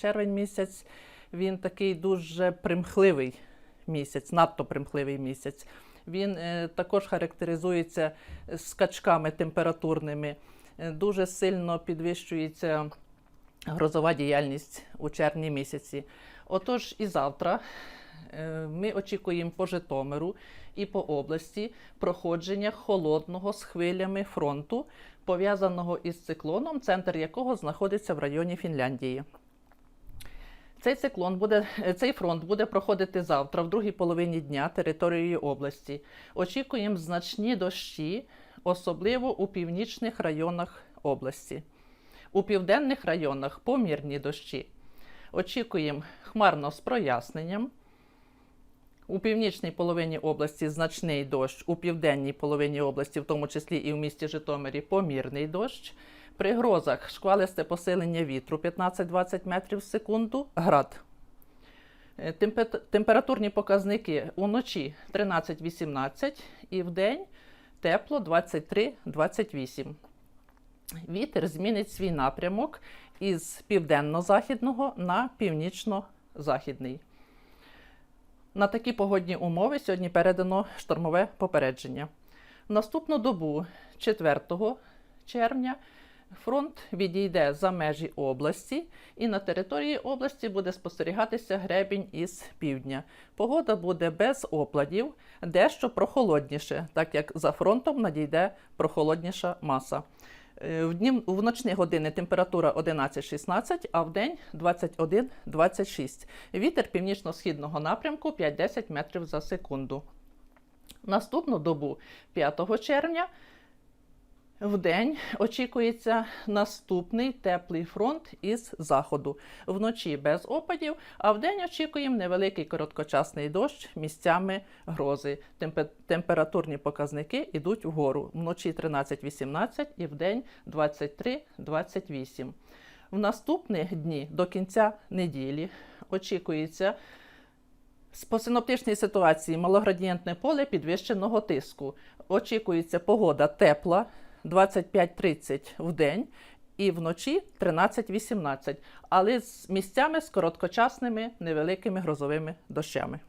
червень місяць він такий дуже примхливий місяць, надто примхливий місяць. Він е, також характеризується скачками температурними. Е, Дуже сильно підвищується грозова діяльність у червні місяці. Отож, і завтра е, ми очікуємо по Житомиру і по області проходження холодного з хвилями фронту, пов'язаного із циклоном, центр якого знаходиться в районі Фінляндії. Цей циклон буде, е, цей фронт буде проходити завтра, в другій половині дня територією області. Очікуємо значні дощі, особливо у північних районах області. У південних районах помірні дощі. Очікуємо хмарно з проясненням. У північній половині області значний дощ, у південній половині області, в тому числі і в місті Житомирі, помірний дощ. При грозах шквалисте посилення вітру 15-20 метрів в секунду, град. Е, Температурні показники уночі 13-18 і вдень тепло 23-28. Вітер змінить свій напрямок із південно-західного на північно-західний. На такі погодні умови сьогодні передано штормове попередження. В наступну добу, 4 червня, фронт відійде за межі області, і на території області буде спостерігатися гребінь із півдня. Погода буде без опладів, дещо прохолодніше, так як за фронтом надійде прохолодніша маса. Е, В, ночні години температура 11-16, а в день 21-26. Вітер північно-східного напрямку 5-10 метрів за секунду. Наступну добу 5 червня в день очікується наступний теплий фронт із заходу. Вночі без опадів, а в день очікуємо невеликий короткочасний дощ, місцями грози. Темпе- Температурні показники йдуть вгору. Вночі 13-18 і в день 23-28. В наступні дні до кінця неділі очікується по синоптичній ситуації малоградієнтне поле підвищеного тиску. Очікується погода тепла 25-30 в день і вночі 13-18, але з місцями з короткочасними невеликими грозовими дощами.